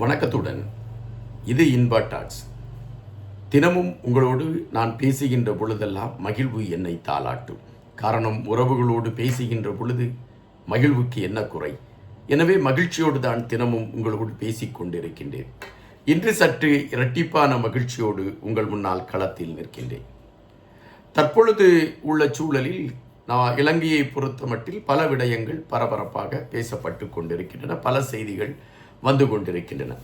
வணக்கத்துடன் இது இன்பா டாட்ஸ். தினமும் உங்களோடு நான் பேசுகின்ற பொழுதெல்லாம் மகிழ்வு என்னை தாளாட்டும். காரணம் உறவுகளோடு பேசுகின்ற பொழுது மகிழ்வுக்கு என்ன குறை? எனவே மகிழ்ச்சியோடு தான் தினமும் உங்களோடு பேசிக் கொண்டிருக்கின்றேன். இன்று சற்று இரட்டிப்பான மகிழ்ச்சியோடு உங்கள் முன்னால் களத்தில் நிற்கின்றேன். தற்பொழுது உள்ள சூழலில் நான் இலங்கையை பொறுத்த மட்டில் பல விடயங்கள் பரபரப்பாக பேசப்பட்டு கொண்டிருக்கின்றன. பல செய்திகள் வந்து கொண்டிருக்கின்றன.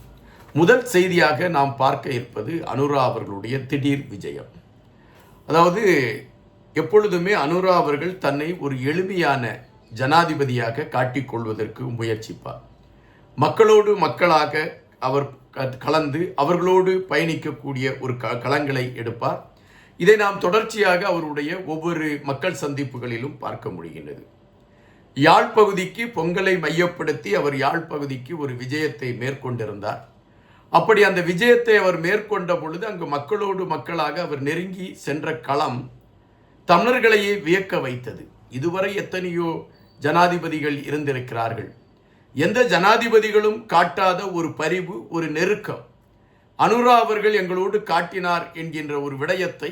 முதல் செய்தியாக நாம் பார்க்க இருப்பது அனுரா அவர்களுடைய திடீர் விஜயம். அதாவது எப்பொழுதுமே அனுரா அவர்கள் தன்னை ஒரு எளிமையான ஜனாதிபதியாக காட்டிக்கொள்வதற்கு முயற்சிப்பார். மக்களோடு மக்களாக அவர் கலந்து அவர்களோடு பயணிக்கக்கூடிய ஒரு க களங்களை எடுப்பார். இதை நாம் தொடர்ச்சியாக அவருடைய ஒவ்வொரு மக்கள் சந்திப்புகளிலும் பார்க்க முடிகின்றது. யாழ் பகுதிக்கு பொங்கலை மையப்படுத்தி அவர் யாழ் பகுதிக்கு ஒரு விஜயத்தை மேற்கொண்டிருந்தார். அப்படி அந்த விஜயத்தை அவர் மேற்கொண்ட பொழுது அங்கு மக்களோடு மக்களாக அவர் நெருங்கி சென்ற களம் தமிழர்களையே வியக்க வைத்தது. இதுவரை எத்தனையோ ஜனாதிபதிகள் இருந்திருக்கிறார்கள். எந்த ஜனாதிபதிகளும் காட்டாத ஒரு பரிவு ஒரு நெருக்கம். அனுரா அவர்கள் எங்களோடு காட்டினார் என்கின்ற ஒரு விடயத்தை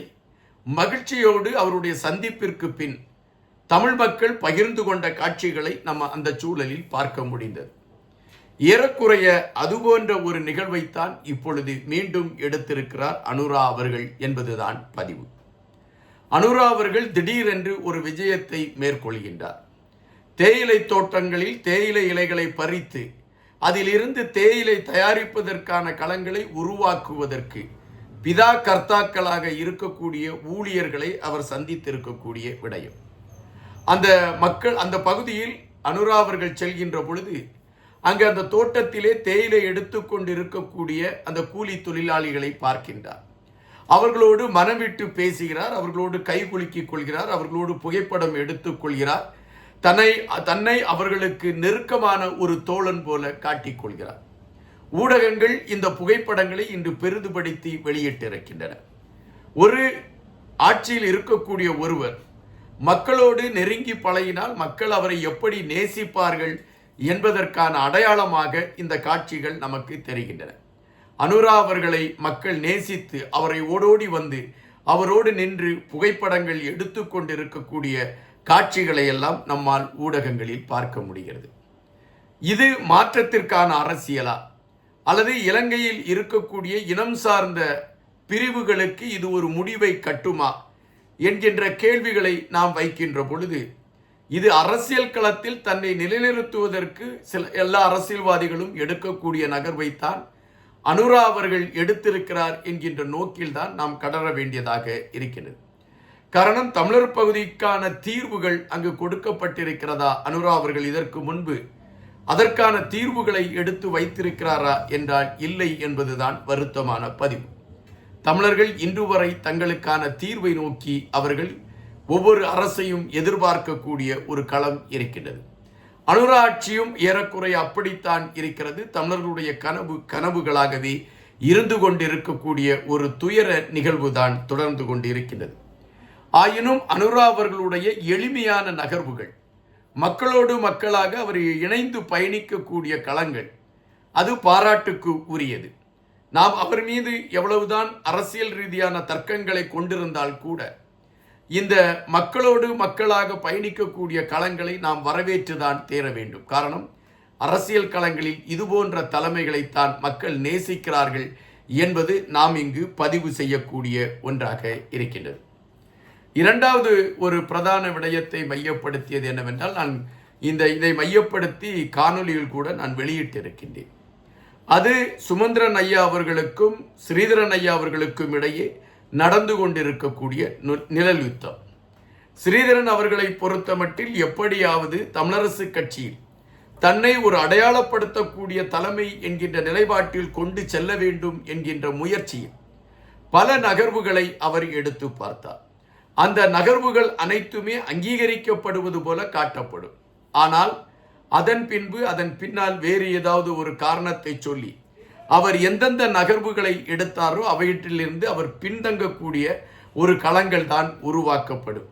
மகிழ்ச்சியோடு அவருடைய சந்திப்பிற்கு பின் தமிழ் மக்கள் பகிர்ந்து கொண்ட காட்சிகளை நம்ம அந்த சூழலில் பார்க்க முடிந்தது. ஏறக்குறைய அதுபோன்ற ஒரு நிகழ்வைத்தான் இப்பொழுது மீண்டும் எடுத்திருக்கிறார் அனுரா அவர்கள் என்பதுதான் பதிவு. அனுரா அவர்கள் திடீரென்று ஒரு விஜயத்தை மேற்கொள்கின்றார். தேயிலை தோட்டங்களில் தேயிலை இலைகளை பறித்து அதிலிருந்து தேயிலை தயாரிப்பதற்கான களங்களை உருவாக்குவதற்கு பிதா கர்த்தாக்களாக இருக்கக்கூடிய ஊழியர்களை அவர் சந்தித்திருக்கக்கூடிய விடயம். அந்த மக்கள் அந்த பகுதியில் அனுரா அவர்கள் செல்கின்ற பொழுது அங்கே அந்த தோட்டத்திலே தேயிலை எடுத்துக்கொண்டு இருக்கக்கூடிய அந்த கூலி தொழிலாளிகளை பார்க்கின்றார். அவர்களோடு மனம் விட்டு பேசுகிறார் அவர்களோடு கைகுலுக்கிக் கொள்கிறார் அவர்களோடு புகைப்படம் எடுத்துக்கொள்கிறார் தன்னை தன்னை அவர்களுக்கு நெருக்கமான ஒரு தோழன் போல காட்டிக் கொள்கிறார். ஊடகங்கள் இந்த புகைப்படங்களை இன்று பெரிதுபடுத்தி வெளியிட்டிருக்கின்றன. ஒரு ஆட்சியில் இருக்கக்கூடிய ஒருவர் மக்களோடு நெருங்கி பழகினால் மக்கள் அவரை எப்படி நேசிப்பார்கள் என்பதற்கான அடையாளமாக இந்த காட்சிகள் நமக்கு தெரிகின்றன. அனுரா அவர்களை மக்கள் நேசித்து அவரை ஓடோடி வந்து அவரோடு நின்று புகைப்படங்கள் எடுத்துக்கொண்டிருக்கக்கூடிய காட்சிகளை எல்லாம் நம்மால் ஊடகங்களில் பார்க்க முடிகிறது. இது மாற்றத்திற்கான அரசியலா? அல்லது இலங்கையில் இருக்கக்கூடிய இனம் சார்ந்த பிரிவுகளுக்கு இது ஒரு முடிவை கட்டுமா? என்கின்ற கேள்விகளை நாம் வைக்கின்ற பொழுது இது அரசியல் களத்தில் தன்னை நிலைநிறுத்துவதற்கு சில எல்லா அரசியல்வாதிகளும் எடுக்கக்கூடிய நகர்வைத்தான் அனுரா அவர்கள் எடுத்திருக்கிறார் என்கின்ற நோக்கில்தான் நாம் கடற வேண்டியதாக இருக்கிறது காரணம் தமிழர் பகுதிக்கான தீர்வுகள் அங்கு கொடுக்கப்பட்டிருக்கிறதா அனுரா அவர்கள் இதற்கு முன்பு? அதற்கான தீர்வுகளை எடுத்து வைத்திருக்கிறாரா என்றால் இல்லை என்பதுதான் வருத்தமான பதிவு. தமிழர்கள் இன்று வரை தங்களுக்கான தீர்வை நோக்கி அவர்கள் ஒவ்வொரு அரசையும் எதிர்பார்க்கக்கூடிய ஒரு களம் இருக்கின்றது. அனுரா ஆட்சியும் ஏறக்குறைய அப்படித்தான் இருக்கிறது. தமிழர்களுடைய கனவு கனவுகளாகவே இருந்து கொண்டிருக்கக்கூடிய ஒரு துயர நிகழ்வுதான் தொடர்ந்து கொண்டிருக்கின்றது. ஆயினும் அனுரா அவர்களுடைய எளிமையான நகர்வுகள் மக்களோடு மக்களாக அவர் இணைந்து பயணிக்கக்கூடிய களங்கள் அது பாராட்டுக்கு உரியது. நாம் அவர் மீது எவ்வளவுதான் அரசியல் ரீதியான தர்க்கங்களை கொண்டிருந்தால் கூட இந்த மக்களோடு மக்களாக பயணிக்கக்கூடிய களங்களை நாம் வரவேற்றுதான் தேர வேண்டும். காரணம் அரசியல் களங்களில் இதுபோன்ற தலைமைகளைத்தான் மக்கள் நேசிக்கிறார்கள் என்பது நாம் இங்கு பதிவு செய்யக்கூடிய ஒன்றாக இருக்கின்றது. இரண்டாவது ஒரு பிரதான விடயத்தை மையப்படுத்தியது என்னவென்றால் நான் இந்த இதை மையப்படுத்தி காணொலியில் கூட நான் வெளியிட்டிருக்கின்றேன். அது சுமந்திரன் ஐயா அவர்களுக்கும் ஸ்ரீதரன் ஐயா அவர்களுக்கும் இடையே நடந்து கொண்டிருக்கக்கூடிய நு- நிழல் யுத்தம். ஸ்ரீதரன் அவர்களை பொறுத்தமட்டில் எப்படியாவது தமிழரசு கட்சியில் தன்னை ஒரு அடையாளப்படுத்தக்கூடிய தலைமை என்கின்ற நிலைப்பாட்டில் கொண்டு செல்ல வேண்டும் என்கின்ற முயற்சியில் பல நகர்வுகளை அவர் எடுத்து பார்த்தார். அந்த நகர்வுகள் அனைத்துமே அங்கீகரிக்கப்படுவது போல காட்டப்படும். ஆனால் அதன் பின்பு அதன் பின்னால் வேறு ஏதாவது ஒரு காரணத்தை சொல்லி அவர் எந்தெந்த நகர்வுகளை எடுத்தாரோ அவையிட்டிலிருந்து அவர் பின்தங்கக்கூடிய ஒரு களங்கள் தான் உருவாக்கப்படும்.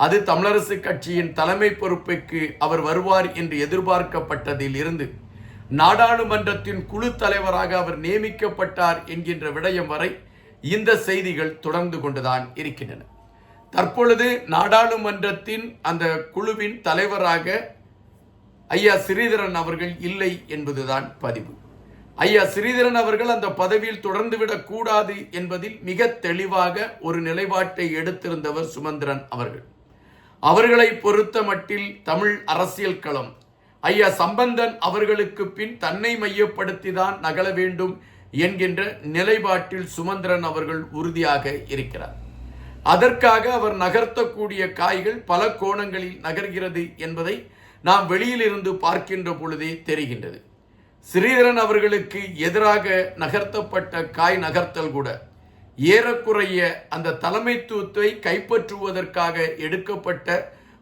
அது தமிழரசு கட்சியின் தலைமை பொறுப்புக்கு அவர் வருவார் என்று எதிர்பார்க்கப்பட்டதில் இருந்து நாடாளுமன்றத்தின் குழு தலைவராக அவர் நியமிக்கப்பட்டார் என்கின்ற விடயம் வரை இந்த செய்திகள் தொடர்ந்து கொண்டுதான் இருக்கின்றன. தற்பொழுது நாடாளுமன்றத்தின் அந்த குழுவின் தலைவராக ஐயா ஸ்ரீதரன் அவர்கள் இல்லை என்பதுதான் பதிவு. ஐயா ஸ்ரீதரன் அவர்கள் அந்த பதவியில் தொடர்ந்து விடக்கூடாது என்பதில் மிக தெளிவாக ஒரு நிலைப்பாட்டை எடுத்திருந்தவர் சுமந்திரன் அவர்கள். அவர்களை பொறுத்த மட்டில் தமிழ் அரசியல் களம். ஐயா சம்பந்தன் அவர்களுக்கு பின் தன்னை மையப்படுத்தி தான் நகல வேண்டும் என்கின்ற நிலைப்பாட்டில் சுமந்திரன் அவர்கள் உறுதியாக இருக்கிறார். அதற்காக அவர் நகர்த்தக்கூடிய காய்கள் பல கோணங்களில் நகர்கிறது என்பதை நாம் வெளியிலிருந்து பார்க்கின்ற பொழுதே தெரிகின்றது. ஸ்ரீதரன் அவர்களுக்கு எதிராக நகர்த்தப்பட்ட காய் நகர்த்தல் கூட ஏறக்குறைய அந்த தலைமைத்துவத்தை கைப்பற்றுவதற்காக எடுக்கப்பட்ட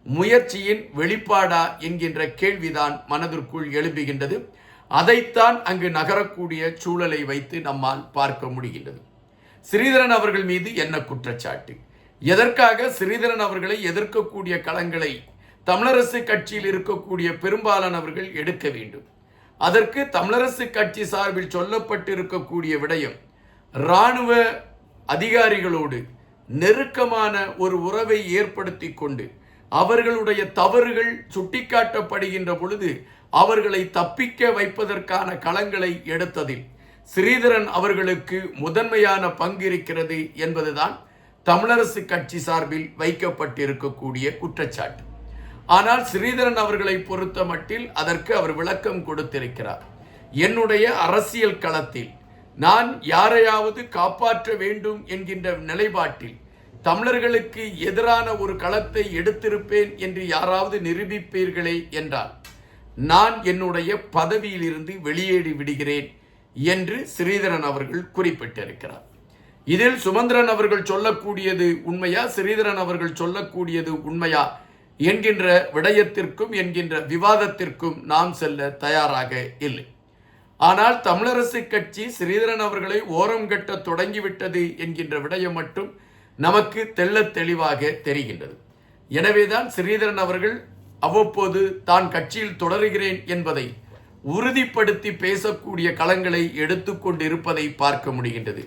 முயற்சியின் வெளிப்பாடா என்கின்ற கேள்விதான் மனதிற்குள் எழுப்புகின்றது அதைத்தான் அங்கு நகரக்கூடிய சூழலை வைத்து நம்மால் பார்க்க முடிகின்றது. ஸ்ரீதரன் அவர்கள் மீது என்ன குற்றச்சாட்டு? எதற்காக ஸ்ரீதரன் அவர்களை எதிர்க்கக்கூடிய களங்களை தமிழரசு கட்சியில் இருக்கக்கூடிய பெரும்பாலானவர்கள் எடுக்க வேண்டும். அதற்கு தமிழரசு கட்சி சார்பில் சொல்லப்பட்டிருக்கக்கூடிய விடயம் இராணுவ அதிகாரிகளோடு நெருக்கமான ஒரு உறவை ஏற்படுத்தி கொண்டு அவர்களுடைய தவறுகள் சுட்டிக்காட்டப்படுகின்ற பொழுது அவர்களை தப்பிக்க வைப்பதற்கான களங்களை எடுத்ததில் ஸ்ரீதரன் அவர்களுக்கு முதன்மையான பங்கு இருக்கிறது என்பதுதான் தமிழரசு கட்சி சார்பில் வைக்கப்பட்டிருக்கக்கூடிய குற்றச்சாட்டு. ஆனால் ஸ்ரீதரன் அவர்களை பொறுத்த மட்டில் அதற்கு அவர் விளக்கம் கொடுத்திருக்கிறார். என்னுடைய அரசியல் களத்தில் நான் யாரையாவது காப்பாற்ற வேண்டும் என்கின்ற நிலைப்பாட்டில் தமிழர்களுக்கு எதிரான ஒரு களத்தை எடுத்திருப்பேன் என்று யாராவது நிரூபிப்பீர்களே என்றால் நான் என்னுடைய பதவியிலிருந்து வெளியேறி விடுகிறேன் என்று ஸ்ரீதரன் அவர்கள் குறிப்பிட்டிருக்கிறார். இதில் சுமந்திரன் அவர்கள் சொல்லக்கூடியது உண்மையா? ஸ்ரீதரன் அவர்கள் சொல்லக்கூடியது உண்மையா? என்கின்ற விடயத்திற்கும் என்கின்ற விவாதத்திற்கும் நாம் செல்ல தயாராக இல்லை. ஆனால் தமிழரசு கட்சி ஸ்ரீதரன் அவர்களை ஓரம் கட்ட தொடங்கிவிட்டது என்கின்ற விடயம் மட்டும் நமக்கு தெள்ள தெளிவாக தெரிகின்றது. எனவேதான் ஸ்ரீதரன் அவர்கள் அவ்வப்போது தான் கட்சியில் தொடருகிறேன் என்பதை உறுதிப்படுத்தி பேசக்கூடிய களங்களை எடுத்துக்கொண்டு இருப்பதை பார்க்க முடிகின்றது.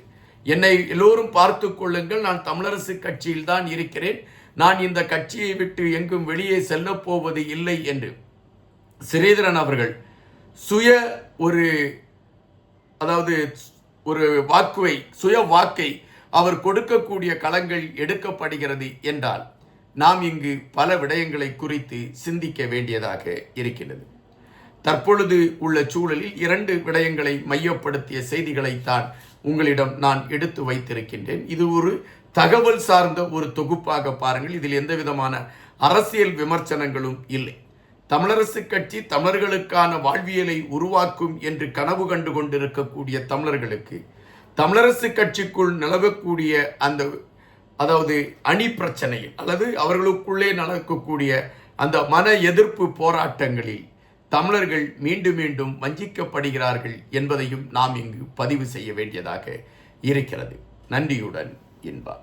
என்னை எல்லோரும் பார்த்து கொள்ளுங்கள் நான் தமிழரசு கட்சியில் தான் இருக்கிறேன். நான் இந்த கட்சியை விட்டு எங்கும் வெளியே செல்லப்போவது இல்லை என்று. ஸ்ரீதரன் அவர்கள் சுய ஒரு அதாவது ஒரு வாக்குவை சுய வாக்கை அவர் கொடுக்கக்கூடிய களங்கள் எடுக்கப்படுகிறது என்றால் நாம் இங்கு பல விடயங்களை குறித்து சிந்திக்க வேண்டியதாக இருக்கிறது தற்பொழுது உள்ள சூழலில் இரண்டு விடயங்களை மையப்படுத்திய செய்திகளைத்தான் உங்களிடம் நான் எடுத்து வைத்திருக்கின்றேன். இது ஒரு தகவல் சார்ந்த ஒரு தொகுப்பாக பாருங்கள். இதில் எந்த விதமான அரசியல் விமர்சனங்களும் இல்லை. தமிழரசு கட்சி தமிழர்களுக்கான வாழ்வியலை உருவாக்கும் என்று கனவு கண்டு கொண்டிருக்கக்கூடிய தமிழர்களுக்கு தமிழரசு கட்சிக்குள் நிலவக்கூடிய அந்த அதாவது அணி பிரச்சனையில் அல்லது அவர்களுக்குள்ளே நடக்கக்கூடிய அந்த மன எதிர்ப்பு போராட்டங்களில் தமிழர்கள் மீண்டும் மீண்டும் வஞ்சிக்கப்படுகிறார்கள் என்பதையும் நாம் இங்கு பதிவு செய்ய வேண்டியதாக இருக்கிறது. நன்றியுடன் இன்பா.